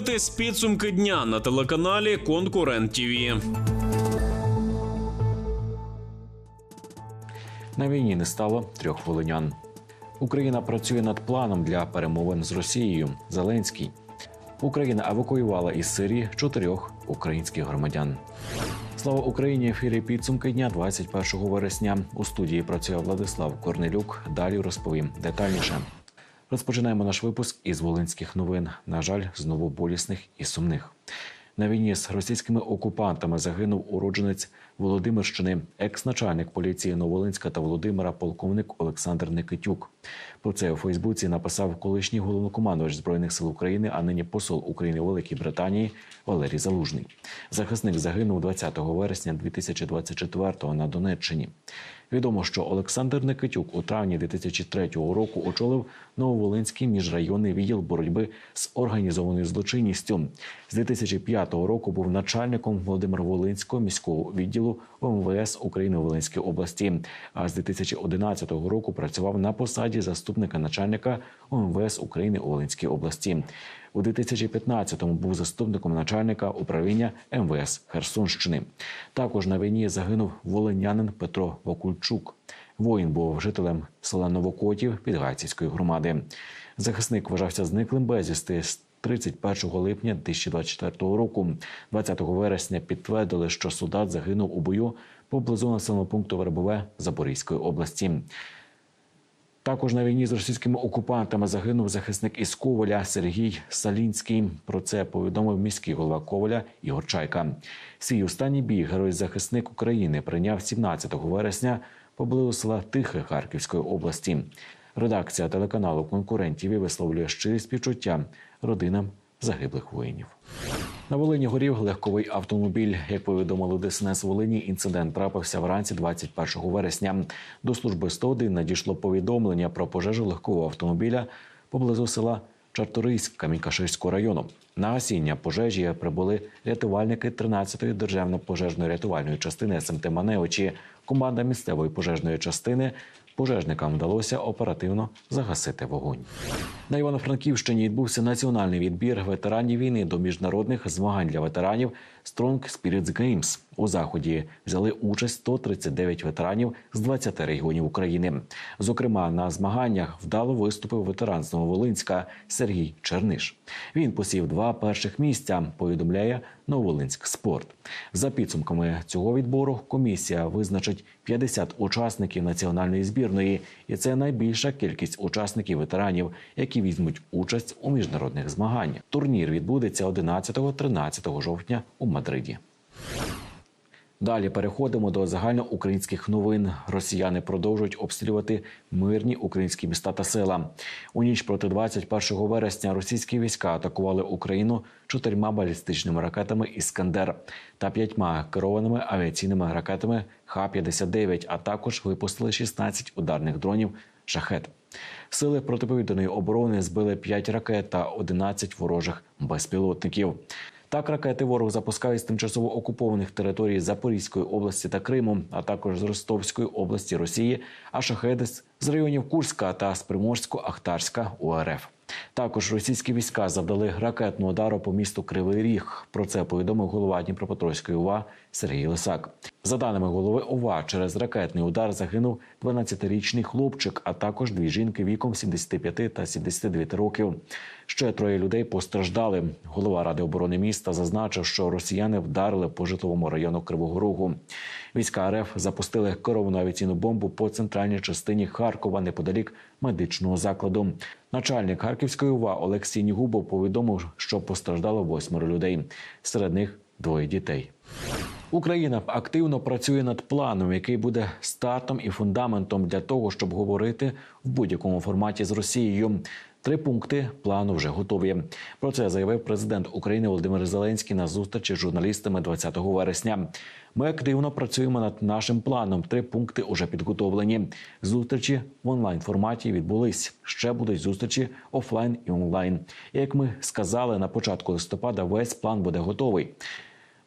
дивитесь підсумки дня на телеканалі Конкурент ТІВІ. На війні не стало трьох волинян. Україна працює над планом для перемовин з Росією. Зеленський. Україна евакуювала із Сирії чотирьох українських громадян. Слава Україні! Ефірі підсумки дня 21 вересня. У студії працює Владислав Корнелюк. Далі розповім детальніше. Розпочинаємо наш випуск із волинських новин. На жаль, знову болісних і сумних. На війні з російськими окупантами загинув уродженець Володимирщини, екс-начальник поліції Новолинська та Володимира, полковник Олександр Никитюк. Про це у Фейсбуці написав колишній головнокомандувач збройних сил України, а нині посол України у Великій Британії Валерій Залужний. Захисник загинув 20 вересня 2024-го на Донеччині. Відомо, що Олександр Никитюк у травні 2003 року очолив Нововолинський міжрайонний відділ боротьби з організованою злочинністю. З 2005 року був начальником Володимир-Волинського міського відділу ОМВС України у Волинській області. А з 2011 року працював на посаді заступника начальника ОМВС України у Волинській області. У 2015-му був заступником начальника управління МВС Херсонщини. Також на війні загинув волинянин Петро Вакульчук. Воїн був жителем села Новокотів Підгайцівської громади. Захисник вважався зниклим безвісти з 31 липня 2024 року. 20 вересня підтвердили, що солдат загинув у бою поблизу населеного пункту Вербове Запорізької області. Також на війні з російськими окупантами загинув захисник із Коваля Сергій Салінський. Про це повідомив міський голова Коваля Ігор Чайка. Свій останній бій герой-захисник України прийняв 17 вересня поблизу села Тихе Харківської області. Редакція телеканалу конкурентів висловлює щирі співчуття родинам загиблих воїнів. На Волині горів легковий автомобіль. Як повідомили ДСНС Волині, інцидент трапився вранці 21 вересня. До служби 101 надійшло повідомлення про пожежу легкового автомобіля поблизу села Чарторийськ Камінькаширського району. На гасіння пожежі прибули рятувальники 13-ї державної пожежної рятувальної частини СМТ Маневичі. Команда місцевої пожежної частини пожежникам вдалося оперативно загасити вогонь. На Івано-Франківщині відбувся національний відбір ветеранів війни до міжнародних змагань для ветеранів Strong Spirits Games. У заході взяли участь 139 ветеранів з 20 регіонів України. Зокрема, на змаганнях вдало виступив ветеран з Нововолинська Сергій Черниш. Він посів два перших місця. Повідомляє Нововолинськ спорт. За підсумками цього відбору комісія визначить 50 учасників національної збірної, і це найбільша кількість учасників ветеранів, які візьмуть участь у міжнародних змаганнях. Турнір відбудеться 11-13 жовтня у Мадриді. Далі переходимо до загальноукраїнських новин. Росіяни продовжують обстрілювати мирні українські міста та села. У ніч проти 21 вересня російські війська атакували Україну чотирма балістичними ракетами Іскандер та п'ятьма керованими авіаційними ракетами Х-59, а також випустили 16 ударних дронів шахет. Сили протиповітряної оборони збили 5 ракет та 11 ворожих безпілотників. Так, ракети ворог запускає з тимчасово окупованих територій Запорізької області та Криму, а також з Ростовської області Росії, а шахеди з районів Курська та з Приморсько-Ахтарська УРФ. Також російські війська завдали ракетного удару по місту Кривий Ріг. Про це повідомив голова Дніпропетровської УВА Сергій Лисак. За даними голови ОВА, через ракетний удар загинув 12-річний хлопчик, а також дві жінки віком 75 та 79 років. Ще троє людей постраждали. Голова ради оборони міста зазначив, що росіяни вдарили по житловому району Кривого Рогу. Війська РФ запустили керовану авіаційну бомбу по центральній частині Харкова неподалік медичного закладу. Начальник Харківської ОВА Олексій Нігубов повідомив, що постраждало восьмеро людей. Серед них двоє дітей. Україна активно працює над планом, який буде стартом і фундаментом для того, щоб говорити в будь-якому форматі з Росією. Три пункти плану вже готові. Про це заявив президент України Володимир Зеленський на зустрічі з журналістами 20 вересня. Ми активно працюємо над нашим планом. Три пункти вже підготовлені. Зустрічі в онлайн форматі відбулись. Ще будуть зустрічі офлайн і онлайн. Як ми сказали на початку листопада, весь план буде готовий.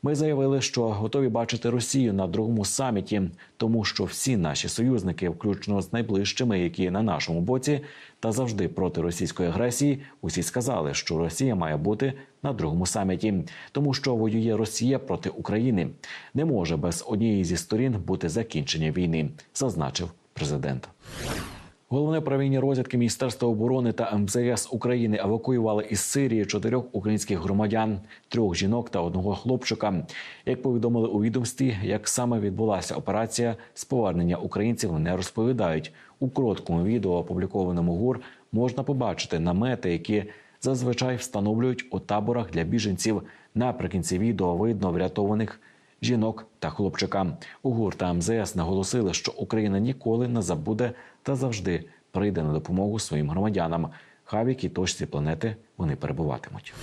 Ми заявили, що готові бачити Росію на другому саміті, тому що всі наші союзники, включно з найближчими, які на нашому боці, та завжди проти російської агресії, усі сказали, що Росія має бути на другому саміті, тому що воює Росія проти України. Не може без однієї зі сторін бути закінчення війни, зазначив президент. Головне управління розвідки Міністерства оборони та МЗС України евакуювали із Сирії чотирьох українських громадян, трьох жінок та одного хлопчика. Як повідомили у відомстві, як саме відбулася операція з повернення українців, не розповідають. У короткому відео, опублікованому ГУР, можна побачити намети, які зазвичай встановлюють у таборах для біженців. Наприкінці відео видно врятованих жінок та хлопчика. У гурта МЗС наголосили, що Україна ніколи не забуде та завжди прийде на допомогу своїм громадянам. Хай в якій точці планети вони перебуватимуть.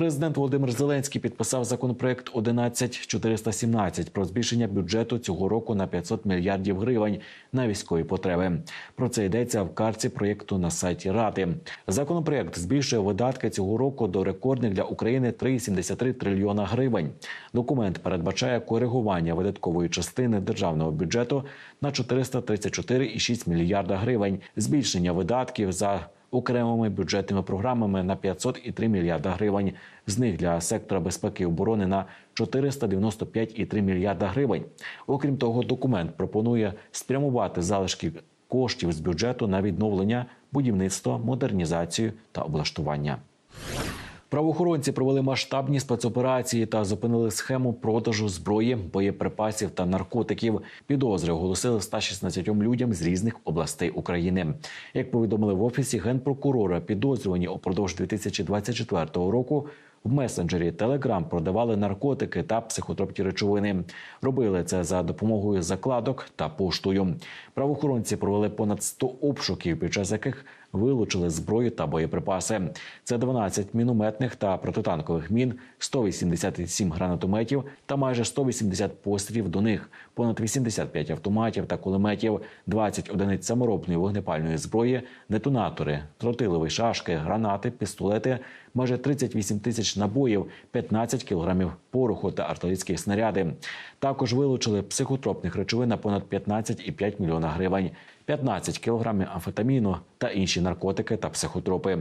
Президент Володимир Зеленський підписав законопроект 11417 про збільшення бюджету цього року на 500 мільярдів гривень на військові потреби. Про це йдеться в карці проєкту на сайті Ради. Законопроект збільшує видатки цього року до рекордних для України 3,73 трильйона гривень. Документ передбачає коригування видаткової частини державного бюджету на 434,6 мільярда гривень, збільшення видатків за окремими бюджетними програмами на 500,3 мільярда гривень. З них для сектора безпеки і оборони на 495,3 мільярда гривень. Окрім того, документ пропонує спрямувати залишки коштів з бюджету на відновлення, будівництво, модернізацію та облаштування. Правоохоронці провели масштабні спецоперації та зупинили схему продажу зброї, боєприпасів та наркотиків. Підозри оголосили 116 людям з різних областей України. Як повідомили в офісі генпрокурора, підозрювані упродовж 2024 року. В месенджері Telegram продавали наркотики та психотропні речовини. Робили це за допомогою закладок та поштою. Правоохоронці провели понад 100 обшуків, під час яких вилучили зброю та боєприпаси. Це 12 мінометних та протитанкових мін, 187 гранатометів та майже 180 пострілів до них, понад 85 автоматів та кулеметів, 20 одиниць саморобної вогнепальної зброї, детонатори, тротилові шашки, гранати, пістолети, майже 38 тисяч набоїв, 15 кілограмів пороху та артилерійські снаряди. Також вилучили психотропних речовин на понад 15,5 мільйона гривень, 15 кілограмів амфетаміну та інші наркотики та психотропи.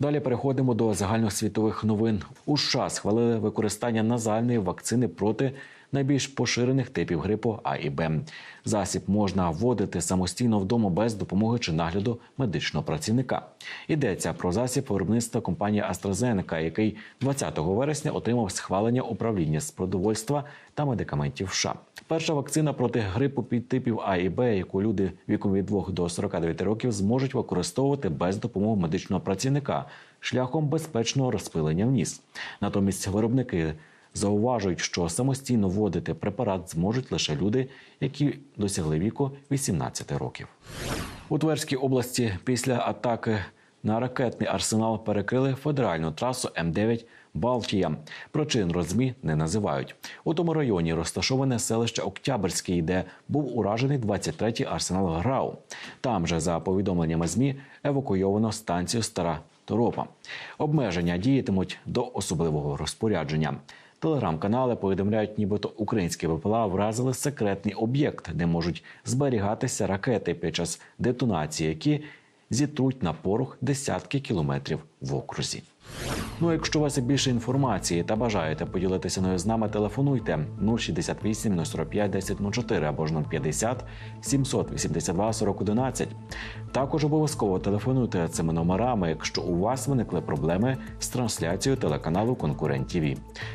Далі переходимо до загальносвітових новин. У США схвалили використання назальної вакцини проти найбільш поширених типів грипу А і Б. Засіб можна вводити самостійно вдома без допомоги чи нагляду медичного працівника. Йдеться про засіб виробництва компанії AstraZeneca, який 20 вересня отримав схвалення управління з продовольства та медикаментів США. Перша вакцина проти грипу під типів А і Б, яку люди віком від 2 до 49 років зможуть використовувати без допомоги медичного працівника шляхом безпечного розпилення в ніс. Натомість виробники зауважують, що самостійно вводити препарат зможуть лише люди, які досягли віку 18 років. У Тверській області після атаки на ракетний арсенал перекрили федеральну трасу М9 Балтія. Причин розмі не називають. У тому районі розташоване селище Октябрьський, де був уражений 23-й арсенал ГРАУ. Там же, за повідомленнями ЗМІ, евакуйовано станцію Стара Торопа. Обмеження діятимуть до особливого розпорядження. Телеграм-канали повідомляють, нібито українські ВПЛА вразили секретний об'єкт, де можуть зберігатися ракети під час детонації, які зітруть на порох десятки кілометрів в окрузі. Ну, а якщо у вас більше інформації та бажаєте поділитися нею з нами, телефонуйте 068 045 1004 або ж 050 782 4011. Також обов'язково телефонуйте цими номерами, якщо у вас виникли проблеми з трансляцією телеканалу Конкурент ТВ.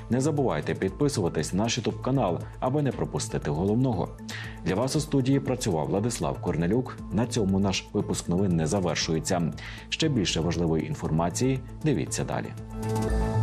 Не забувайте підписуватись на наш ютуб канал, аби не пропустити головного. Для вас у студії працював Владислав Корнелюк. На цьому наш випуск новин не завершується. Ще більше важливої інформації дивіться далі. Thank you.